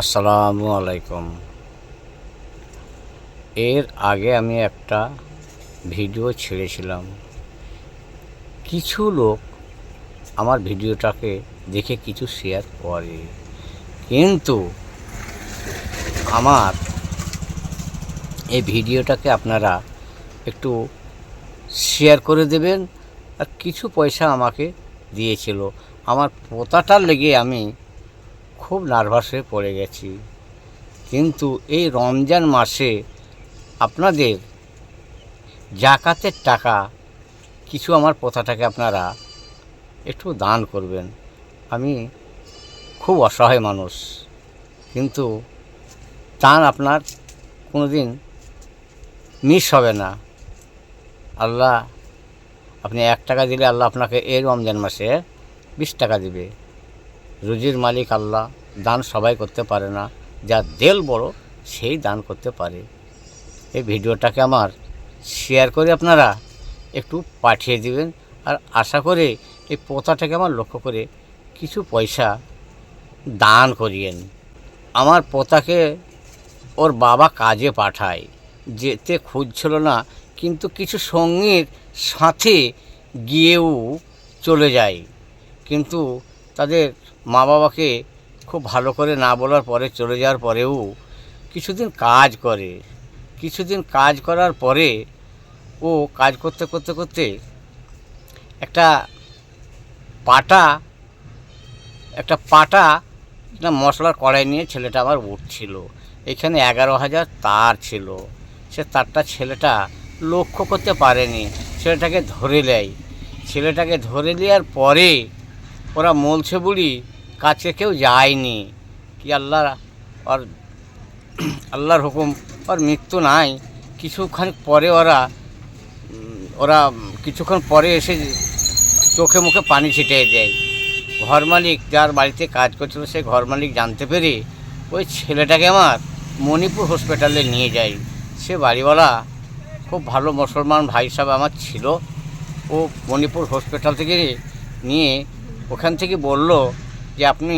আসসালামু আলাইকুম। এর আগে আমি একটা ভিডিও ছেড়েছিলাম। কিছু লোক আমার ভিডিওটাকে দেখে কিছু শেয়ার করে। কিন্তু আমার এই ভিডিওটাকে আপনারা একটু শেয়ার করে দেবেন। আর কিছু পয়সা আমাকে দিয়েছিল। আমার পোতাটার লেগে আমি খুব নার্ভাস হয়ে পড়ে গেছি। কিন্তু এই রমজান মাসে আপনাদের জাকাতের টাকা কিছু আমার পোথাটাকে আপনারা একটু দান করবেন। আমি খুব অসহায় মানুষ, কিন্তু দান আপনার কোনো দিন মিস হবে না। আল্লাহ, আপনি এক টাকা দিলে আল্লাহ আপনাকে এই রমজান মাসে বিশ টাকা দিবে। রুজির মালিক আল্লাহ, দান সবাই করতে পারে না। যা দেল বড়, সেই দান করতে পারে। এই ভিডিওটাকে আমার শেয়ার করে আপনারা একটু পাঠিয়ে দিবেন। আর আশা করে এই পোতাটাকে আমার লক্ষ্য করে কিছু পয়সা দান করিয়েন। আমার পোতাকে ওর বাবা কাজে পাঠায়। যেতে খুঁজছিল না, কিন্তু কিছু সঙ্গীর সাথে গিয়েও চলে যায়। কিন্তু তাদের মা বাবাকে খুব ভালো করে না বলার পরে, চলে যাওয়ার পরেও কিছুদিন কাজ করে। কিছুদিন কাজ করার পরে ও কাজ করতে করতে করতে একটা পাটা একটা পাটা, একটা মশলার কড়াই নিয়ে ছেলেটা আমার উঠছিল। এখানে এগারো হাজার তার ছিল। সে তারটা ছেলেটা লক্ষ্য করতে পারেনি। ছেলেটাকে ধরে নেয়। ছেলেটাকে ধরে নেওয়ার পরে ওরা মলছে বুড়ি কাছে কেউ যায়নি। কি আল্লাহ আর আল্লাহর হুকুম ওর মৃত্যু নাই। কিছুক্ষণ পরে ওরা ওরা কিছুক্ষণ পরে এসে চোখে মুখে পানি ছিটিয়ে দেয়। ঘর মালিক যার বাড়িতে কাজ করছিল, সে ঘর মালিক জানতে পেরে ওই ছেলেটাকে আমার মণিপুর হসপিটালে নিয়ে যায়। সে বাড়িওয়ালা খুব ভালো মুসলমান ভাই সাহেব আমার ছিল। ও মণিপুর হসপিটাল থেকে নিয়ে ওখান থেকে বলল যে আপনি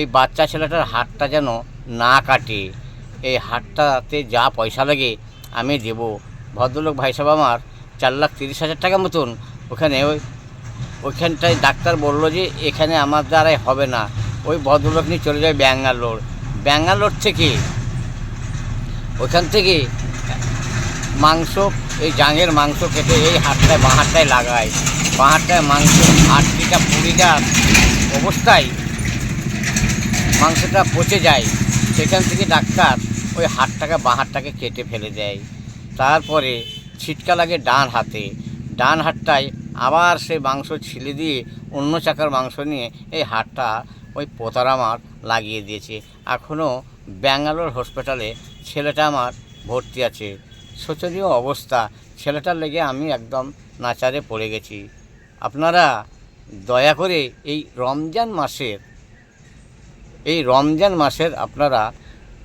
এই বাচ্চা ছেলেটার হাতটা যেন না কাটে। এই হাতটাতে যা পয়সা লাগে আমি দেব। ভদ্রলোক ভাই সাহেব আমার চার লাখ তিরিশ হাজার টাকা মতন ওখানে ওই ওইখানটায় ডাক্তার বলল যে এখানে আমার দ্বারাই হবে না। ওই ভদ্রলোক নিয়ে চলে যায় ব্যাঙ্গালোর। ব্যাঙ্গালোর থেকে ওখান থেকে মাংস, এই জাঙের মাংস কেটে এই হাতটায়, বাঁ লাগায়। বাঁ হাতটায় মাংস পুড়ে যাওয়ার অবস্থায় মাংসটা পচে যায়, সেখান থেকে ডাক্তার ওই হাতটাকে বাঁ হাতটাকে কেটে ফেলে দেয়। তারপরে ছিটকা লাগে ডান হাতে, ডান হাতটায় আবার সেই মাংস ছিলে দিয়ে অন্য চাকার মাংস নিয়ে এই হাতটা ওই পোতার আমার লাগিয়ে দিয়েছে। এখনও ব্যাঙ্গালোর হসপিটালে ছেলেটা আমার ভর্তি আছে। শোচনীয় অবস্থা। ছেলেটার লেগে আমি একদম নাচারে পড়ে গেছি। আপনারা দয়া করে এই রমজান মাসের এই রমজান মাসের আপনারা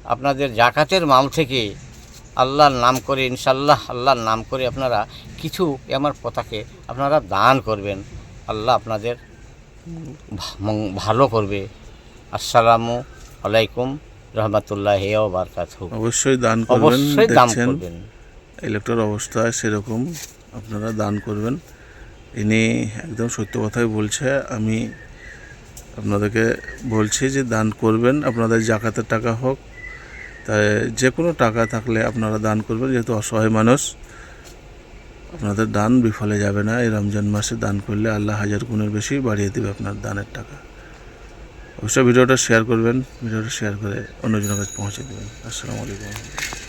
আপনাদের জাকাতের মাল থেকে আল্লাহর নাম করে ইনশাল্লাহ আল্লাহর নাম করে আপনারা কিছু আমার পতাকে আপনারা দান করবেন। আল্লাহ আপনাদের ভালো করবে। আসসালামু আলাইকুম রহমতুল্লাহ বারকাত অবশ্যই দান করবেন অবশ্যই দান করবেন। ইলেকট্রোর অবস্থা সেরকম আপনারা দান করবেন। ইনি একদম সত্য কথাই বলছে। আমি আপনাদেরকে বলছি যে দান করবেন, আপনাদের জাকাতের টাকা হোক, তাই যে কোনো টাকা থাকলে আপনারা দান করবেন, যেহেতু অসহায় মানুষ, আপনাদের দান বিফলে যাবে না। এই রমজান মাসে দান করলে আল্লাহ হাজার গুণের বেশি বাড়িয়ে দেবে আপনার দানের টাকা। অবশ্যই ভিডিওটা শেয়ার করবেন, ভিডিওটা শেয়ার করে অন্যজনের কাছে পৌঁছে দেবেন। আসসালামু আলাইকুম।